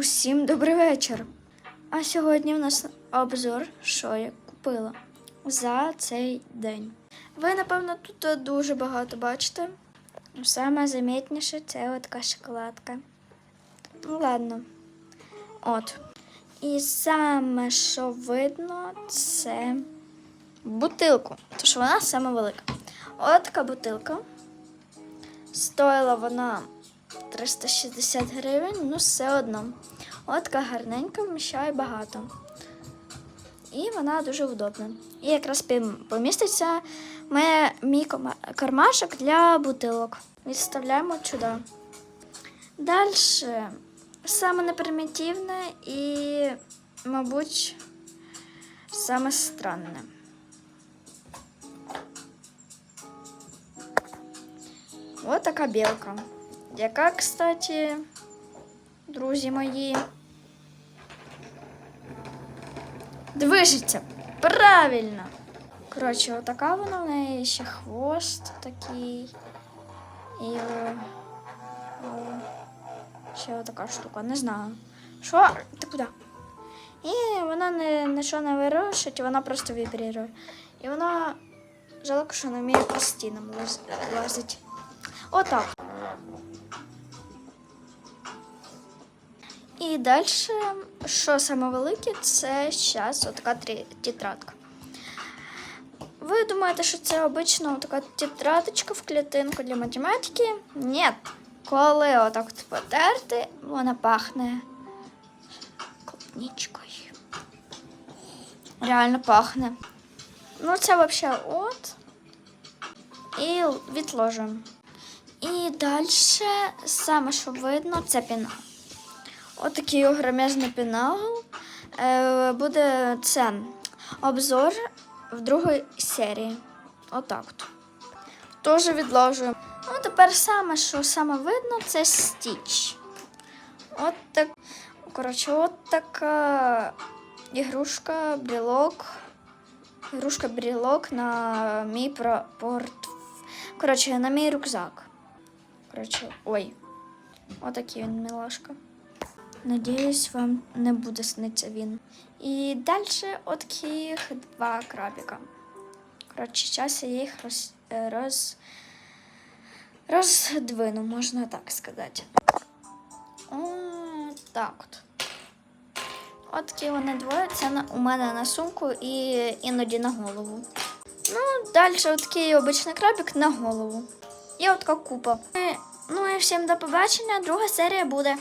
Усім добрий вечір. А сьогодні в нас обзор, що я купила за цей день. Ви, напевно, тут дуже багато бачите. Саме замітніше це така шоколадка. Ну, ладно. От. І саме, що видно, це бутилку. Тож вона саме велика. От така бутилка. Стоїла вона 360 гривень, ну все одно. От така гарненька, вміщає багато. І вона дуже удобна. І якраз поміститься ми, мій кармашок для бутилок. Відставляємо сюди. Далі саме непримітивне і, мабуть, саме странне. Ось така білка. Яка, кстати, друзі мої. Движеться. Правильно. Коротше, отака вона в неї ще хвост такий. І е, ще отака штука, не знаю. Що? Ти куди? І вона не, нічого не вирушить, вона просто вібрірує. І вона жалко, що не вміє по стінам лаз- лазить. Отак. І далі, що саме велике, це зараз отака трі- тетрадка. Ви думаєте, що це обична така тетрадочка в клітинку для математики? Ні. Коли отак от потерти, вона пахне клубничкою. Реально пахне. Ну, це взагалі от. І відложуємо. І далі, саме що видно, це пінал. Отакий огромезний пінал. Е, буде це обзор в другій серії. Отак. от. Теж відложуємо. Ну, тепер саме, що саме видно, це стіч. От так. Коротше, от така ігрушка, брілок. Ігрушка брілок на мій порт. Коротше, на мій рюкзак. Коротше, ой. Отакий він милашка. Надіюсь, вам не буде сниться він. І далі таких два крабіка. Коротше, зараз я їх роз, роз, роздвину, можна так сказати. О, так от. От вони двоє. Це у мене на сумку і іноді на голову. Ну, далі такий обичний крабик на голову. І от така купа. Ну і всім до побачення. Друга серія буде.